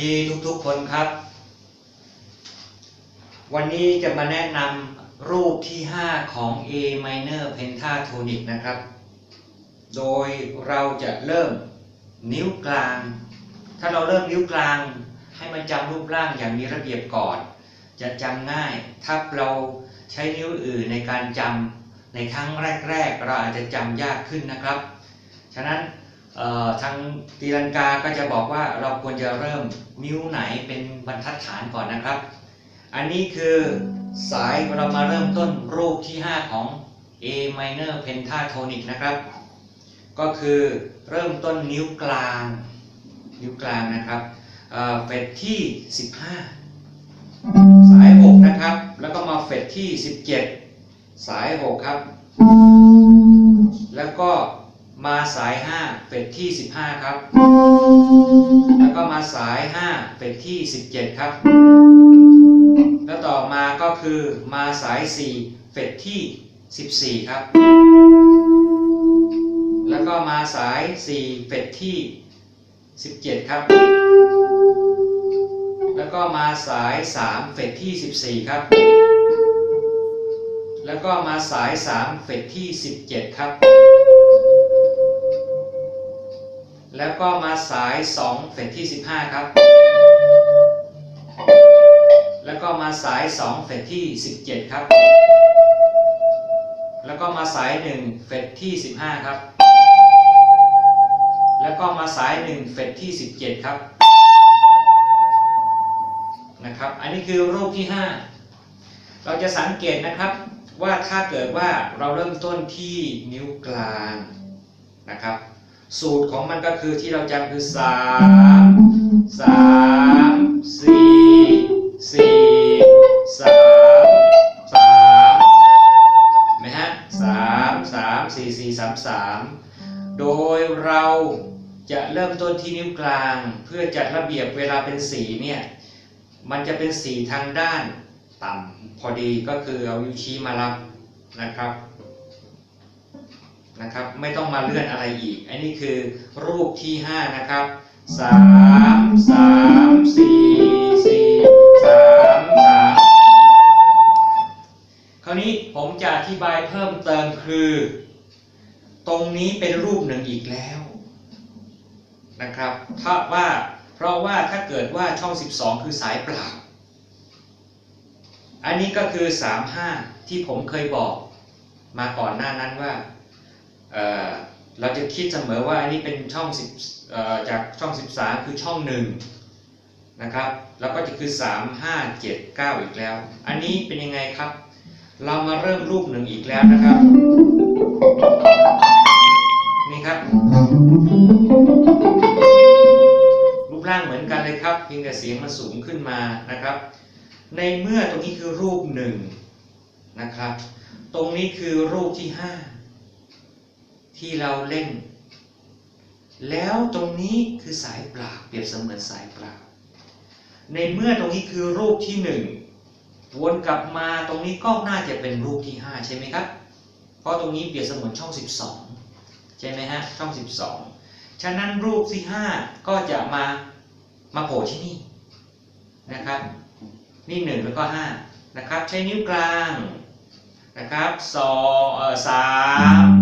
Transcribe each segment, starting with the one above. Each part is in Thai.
ดีทุกๆคนครับ วันนี้จะมาแนะนำรูปที่ 5 ของ A minor pentatonic นะครับ โดยเราจะเริ่มนิ้วกลาง ถ้าเราเริ่มนิ้วกลาง ให้มันจำรูปร่างอย่างมีระเบียบก่อน จะจำง่าย ถ้าเราใช้นิ้วอื่นในการจำในครั้งแรก ๆ เราอาจจะจำยากขึ้นนะครับ ฉะนั้น ทางตีลังกาก็จะบอกว่าเราควรจะเริ่มนิ้วไหนเป็นบรรทัดฐานก่อนนะครับ อันนี้คือสายเรามาเริ่มต้นรูปที่ 5 ของ A minor pentatonic นะครับ ก็คือเริ่มต้นนิ้วกลาง นิ้วกลางนะครับเฟดที่ 15 สาย 6 นะครับ แล้วก็มาเฟดที่ 17 สาย 6 ครับ แล้วก็ มาสาย 5เฟดที่ 15 ครับ แล้วก็มาสาย 5เฟดที่ 17 ครับ แล้วต่อมาก็คือมาสาย 4เฟดที่ 14 ครับ แล้วก็มาสาย 4เฟดที่ 17 ครับ แล้วก็มาสาย 3เฟดที่ 14 ครับ แล้วก็มาสาย 3เฟดที่ 17 ครับ แล้วก็มาสาย 2เฟดที่ 15 ครับ แล้วก็มาสาย 2เฟดที่ 17 ครับ แล้วก็มาสาย 1 เฟดที่ 15 ครับ แล้วก็มาสาย 1 เฟดที่ 17 ครับ นะครับ อันนี้คือรูปที่ 5 เราจะสังเกตนะครับว่าถ้าเกิดว่าเราเริ่มต้นที่นิ้วกลางนะครับ สูตรของมันก็คือที่เราจำคือ3 3 4 4 3 3ไหมฮะ3 3 4 4 3 3โดยเราจะเริ่มต้นที่นิ้วกลาง เพื่อจัดระเบียบเวลาเป็นสีเนี่ยมันจะเป็นสีทางด้านต่ำพอดีก็คือเอานิ้วชี้มารับนะครับ นะครับ ไม่ต้องมาเลื่อนอะไรอีก อันนี้คือรูปที่ 5 นะครับ3 3 4 4 3 3คราวนี้ผมจะอธิบายเพิ่มเติมคือ ตรงนี้เป็นรูปหนึ่งอีกแล้วนะครับถ้าว่าเพราะว่าถ้าเกิดว่าช่อง 12 คือสายเปล่า อันนี้ก็คือ 35 ที่ผมเคยบอกมาก่อนหน้านั้นว่า เราจะคิดเสมอว่าอันนี้เป็นช่อง10อจากช่อง 13 คือช่อง1นะครับแล้วก็จะคือ 3 5 7 9 อีกแล้ว อันนี้เป็นยังไงครับ เรามาเริ่มรูปหนึ่งอีกแล้วนะครับ นี่ครับ รูปร่างเหมือนกันเลยครับเพียงแต่เสียงมันสูงขึ้นมานะครับ ในเมื่อตรงนี้คือรูปหนึ่งนะครับ ตรงนี้คือรูปที่ห้า ที่เราเล่น แล้วตรงนี้คือสายปล่าเปรียบเสมือนสายปล่าในเมื่อตรงนี้คือรูปที่หนึ่งวนกลับมาตรงนี้ก็น่าจะเป็นรูปที่ห้าใช่ไหมครับ เพราะตรงนี้เปรียบเสมือนช่อง 12 ใช่ไหมฮะช่อง 12 ฉะนั้นรูปที่ 5 ก็จะมามาโผล่ที่นี่นะครับ นี่ 1 แล้วก็ 5 นะครับ ใช้นิ้วกลางนะครับสองเออสาม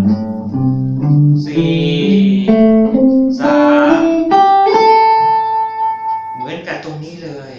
สี่สามเหมือนกันตรงนี้เลย